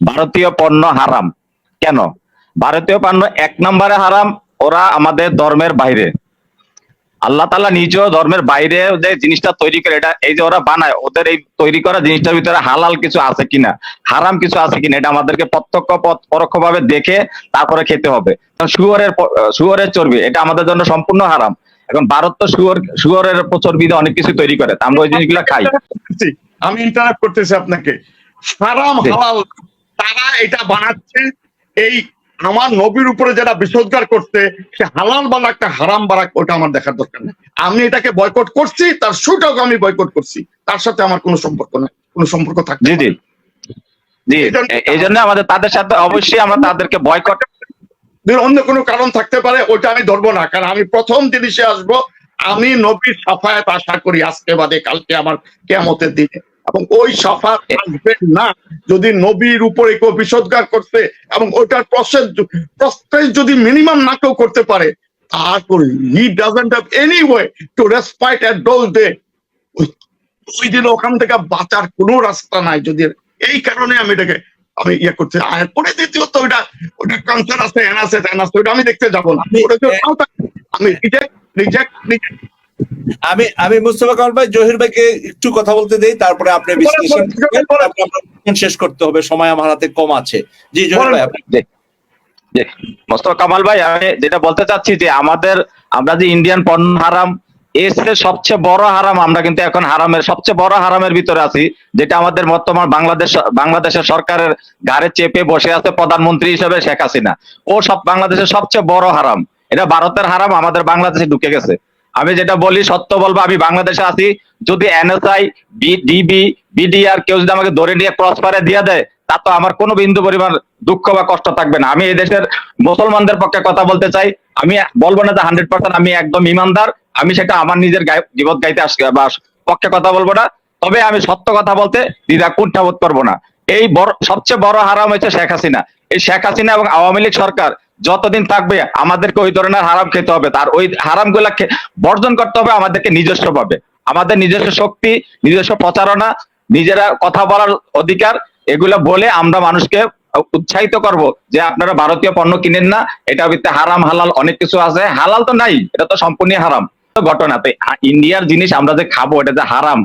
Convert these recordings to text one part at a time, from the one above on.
ভারতীয় পণ্য হারাম। কেন? ভারতীয় পণ্য এক নম্বরে হারাম ওরা আমাদের ধর্মের বাইরে। আল্লাহ তালা নিজেও ধর্মের বাইরে যে জিনিসটা তৈরি করে এটা এই যে ওরা বানায় ওদের এই তৈরি করা জিনিসটার ভিতরে হালাল কিছু আছে কিনা হারাম কিছু আছে কিনা এটা আমাদেরকে প্রত্যক্ষ পরোক্ষ ভাবে দেখে তারপরে খেতে হবে। শুয়োরের শুয়োরের চর্বি এটা আমাদের জন্য সম্পূর্ণ হারাম। এখন ভারত তো শুয়োর শুয়োরের চর্বি দিয়ে অনেক কিছু তৈরি করে তা আমরা ওই জিনিসগুলো খাই। আমি ইন্টারাপ্ট করতেছি আপনাকে। হারাম হালাল তারা এটা বানাচ্ছে। এই আমার নবীর উপরে যারা বিসর্গার করতে সে হালাল বালা একটা হারাম বারাক ওটা আমার দেখার দরকার নেই। আমি এটাকে বয়কট করছি তার শুটাকে আমি বয়কট করছি। তার সাথে আমার কোনো সম্পর্ক নেই কোনো সম্পর্ক থাকবে জি জি। জি এই জন্য আমাদের তাদের সাথে অবশ্যই আমরা তাদেরকে বয়কট অন্য কোনো কারণ থাকতে পারে ওটা আমি ধরবো না। কারণ আমি প্রথম জিনিসে আসব আমি নবীর সাফায়াত আশা করি আজকে বাদে কালকে আমার কেমতের দিনে। এবং ওই সাফাত আসবে না যদি নবীর উপরে কেউ বিষোদ্গার করতে এবং ওইটার প্রসেস প্রসেস যদি মিনিমাম না কেউ করতে পারে he doesn't have any way to respite at those day ওই দিন ওখান থেকে বাঁচার কোনো রাস্তা নাই যদি এই কারণে আমি এটাকে আমি ইয়ে করতে আর পরে দ্বিতীয়ত ওইটা ওটা কালচার আছে এন ওটা আমি দেখতে যাব না আমি-। আমি রিজেক্ট রিজেক্ট আমি আমি মুস্তফা কামাল ভাই জহির ভাইকে একটু কথা বলতে দেই তারপরে আপনি বিশ্লেষণ শেষ করতে হবে সময় আমার হাতে কম আছে। জি জহির ভাই আপনি মোস্তফা কামাল ভাই আমি যেটা বলতে চাচ্ছি যে আমাদের আমরা যে ইন্ডিয়ান পণ্য হারাম এর সবচেয়ে বড় হারাম আমরা কিন্তু এখন হারামের সবচেয়ে বড় হারামের ভিতরে আছি যেটা আমাদের বর্তমান বাংলাদেশ বাংলাদেশের সরকারের ঘাড়ে চেপে বসে আছে প্রধানমন্ত্রী হিসেবে শেখ হাসিনা। ও সব বাংলাদেশের সবচেয়ে বড় হারাম। এটা ভারতের হারাম আমাদের বাংলাদেশে ঢুকে গেছে। আমি যেটা বলি, সত্য বলব, আমি বাংলাদেশে আছি। যদি এনএসআই ডিবি, বিডিআর কেউ যদি আমাকে ধরে নিয়ে ক্রস দিয়ে দেয় তা তো আমার কোনো বিন্দু পরিমাণ দুঃখ বা কষ্ট থাকবে না। আমি এই দেশের মুসলমানদের পক্ষে কথা বলতে চাই। আমি বলব না যে হান্ড্রেড পার্সেন্ট আমি একদম ইমানদার। আমি সেটা আমার নিজের বিপদ গাইতে আস বা পক্ষে কথা বলব না। তবে আমি সত্য কথা বলতে দ্বিধা কুণ্ঠাবোধ করব না। এই বড়, সবচেয়ে বড় হারাম হয়েছে শেখ হাসিনা। এই শেখ হাসিনা এবং আওয়ামী লীগ সরকার যতদিন থাকবে, আমাদেরকে ওই ধরনের হারাম খেতে হবে। তার ওই হারামগুলা বর্জন করতে হবে আমাদেরকে নিজস্ব ভাবে আমাদের নিজস্ব শক্তি, নিজস্ব প্রচারণা, নিজেরা কথা বলার অধিকার, এগুলা বলে আমরা মানুষকে উৎসাহিত করব যে আপনারা ভারতীয় পণ্য কিনেন না, এটা ভিত্তি হারাম, হালাল অনেক কিছু আছে। হালাল তো নাই, এটা তো সম্পূর্ণ হারাম। তো ঘটনা, তো ইন্ডিয়ার জিনিস আমরা যে খাব, এটা যে হারাম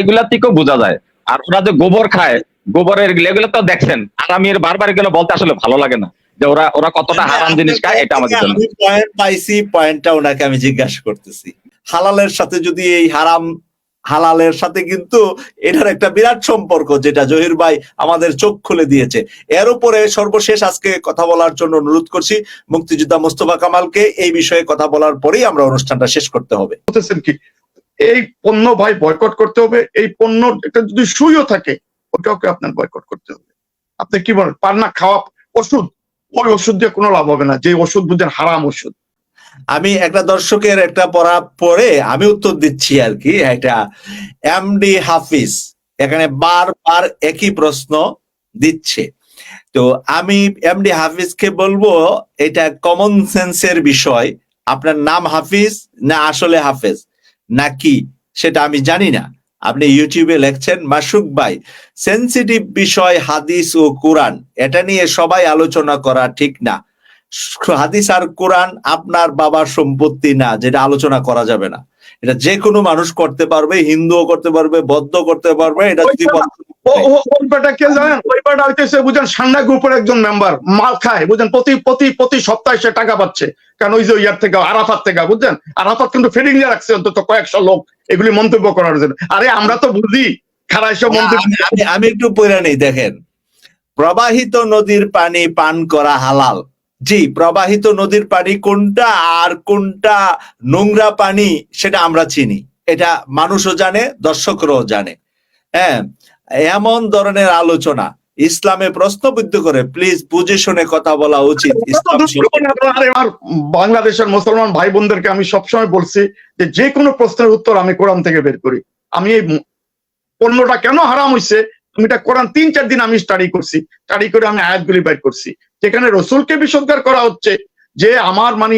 এগুলা থেকেও বোঝা যায়। আর ওরা যে গোবর খায়, গোবরের এগুলো তো দেখছেন আর আমি বারবার এগুলো বলতে আসলে ভালো লাগে না। যে ওরা ওরা কতটা হারাম জিনিস খায় এটা আমাদের জন্য। পয়েন্ট পাইছি পয়েন্টটা ওনাকে আমি জিজ্ঞাসা করতেছি। হালালের সাথে যদি এই হারাম হালালের সাথে কিন্তু এটার একটা বিরাট সম্পর্ক যেটা জহির ভাই আমাদের চোখ খুলে দিয়েছে। এর উপরে সর্বশেষ আজকে কথা বলার জন্য অনুরোধ করছি মুক্তিযোদ্ধা মোস্তফা কামালকে এই বিষয়ে কথা বলার পরেই আমরা অনুষ্ঠানটা শেষ করতে হবে। বলতেছেন কি এই পণ্য ভাই বয়কট করতে হবে এই পণ্য একটা যদি সুইও থাকে ওটাকে আপনার বয়কট করতে হবে। আপনি কি বলেন পান্না খাওয়া ওষুধ ওই ওষুধ দিয়ে কোনো লাভ হবে না। যে ওষুধ বুঝেন হারাম ওষুধ। আমি একটা দর্শকের একটা পড়া পরে আমি উত্তর দিচ্ছি আর কি, এটা এমডি হাফিজ এখানে বারবার একই প্রশ্ন দিচ্ছে। তো আমি এমডি হাফিজকে বলব, এটা কমন সেন্সের বিষয়, আপনার নাম হাফিজ না আসলে হাফেজ নাকি সেটা আমি জানি না। আপনি ইউটিউবে লেখছেন মাসুক ভাই সেন্সিটিভ বিষয় হাদিস ও কোরআন এটা নিয়ে সবাই আলোচনা করা ঠিক না। হাদিস আর কোরআন আপনার বাবার সম্পত্তি না যেটা আলোচনা করা যাবে না। এটা যে কোনো মানুষ করতে পারবে হিন্দুও করতে পারবে বৌদ্ধ করতে পারবে এটা যদি কে জানেন? হইতেছে বুঝেন সান্ডা গ্রুপের একজন মেম্বার মাল খায় বুঝেন প্রতি প্রতি প্রতি সপ্তাহে সে টাকা পাচ্ছে। কারণ ওই যে ইয়ার থেকে আরাফাত থেকে বুঝছেন? আরাফাত কিন্তু ফিডিং রাখছে অন্তত কয়েকশো লোক। এগুলি মন্তব্য করার জন্য। আরে আমরা তো বুঝি খারাপ এসব মন্তব্য আমি একটু পড়ে নেই দেখেন। প্রবাহিত নদীর পানি পান করা হালাল। জি প্রবাহিত নদীর পানি কোনটা আর কোনটা নোংরা পানি সেটা আমরা চিনি। এটা মানুষও জানে দর্শকরাও জানে। হ্যাঁ এমন ধরনের আলোচনা। ইসলামে প্রশ্নবিদ্ধ করে প্লিজ বুঝে শুনে কথা বলা উচিত। বাংলাদেশের মুসলমান ভাই বোনদেরকে আমি সবসময় বলছি যে যে কোনো প্রশ্নের উত্তর আমি কোরআন থেকে বের করি। আমি এই পণ্যটা কেন হারাম হইছে? আমি এটা কোরআন তিন চার দিন আমি স্টাডি করছি। স্টাডি করে আমি আয়াতগুলি বের করছি। যেখানে রসুলকে বিসর্গার করা হচ্ছে যে আমার মানে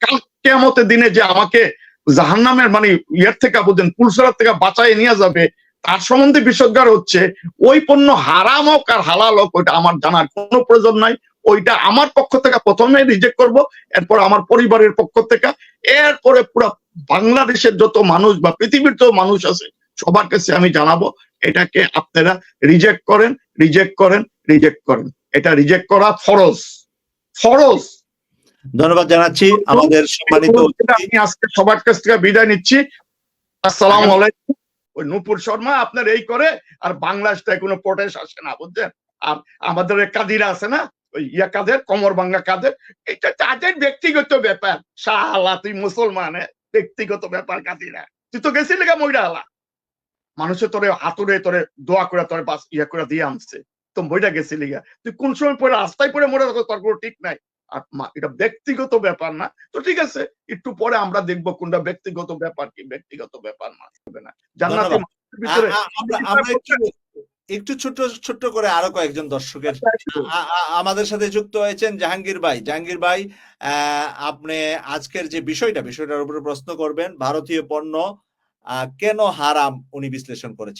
কাল কেমতের দিনে যে আমাকে জাহান্নামের মানে ইয়ের থেকে বুঝেন পুলসরার থেকে বাঁচাই নিয়ে যাবে তার সম্বন্ধে বিষজ্ঞার হচ্ছে ওই পণ্য হারাম হোক আর হালাল হোক ওইটা আমার জানার কোনো প্রয়োজন নাই। ওইটা আমার পক্ষ থেকে প্রথমে রিজেক্ট করব এরপর আমার পরিবারের পক্ষ থেকে এরপরে পুরো বাংলাদেশের যত মানুষ বা পৃথিবীর যত মানুষ আছে সবার কাছে আমি জানাব এটাকে আপনারা রিজেক্ট করেন রিজেক্ট করেন রিজেক্ট করেন। এটা রিজেক্ট করা ফরজ। ফরজ। ধন্যবাদ জানাচ্ছি আমাদের সম্মানিত আমি আজকে সবার কাছ থেকে বিদায় নিচ্ছি। আসসালাম আলাইকুম। ওই নূপুর শর্মা আপনার এই করে, আর বাংলাদেশ থেকে কোনো প্রোটেস্ট আসে না, বুঝছেন? আর আমাদের কাদিরা আছে না, ওই ইয়া কাদের কমর ভাঙ্গা কাদের এটা তাদের ব্যক্তিগত ব্যাপার। শাহ তুই মুসলমান ব্যক্তিগত ব্যাপার কাদিরা। তুই তো গেছিলি গা মইরা আলা মানুষের তোরে হাতুরে তোরে দোয়া করে, তোরে বাস ইয়া করে দিয়ে আনছে। তো বইটা গেছিলি গা। তুই কোন সময় পরে রাস্তায় পরে মরে তোর কোনো ঠিক নাই। এটা ব্যক্তিগত ব্যাপার না। তো ঠিক আছে একটু পরে আমরা দেখব কোনটা ব্যক্তিগত ব্যাপার কি ব্যক্তিগত ব্যাপার না। হবে না। জান্নাতি ভিতরে আমরা একটু একটু ছোট্ট ছোট্ট করে আরও কয়েকজন দর্শকের আ- আ- আমাদের সাথে যুক্ত হয়েছেন জাহাঙ্গীর ভাই। জাহাঙ্গীর ভাই আহ, আপনি আজকের যে বিষয়টা বিষয়টার উপরে প্রশ্ন করবেন। ভারতীয় পণ্য আহ, কেন হারাম উনি বিশ্লেষণ করেছেন?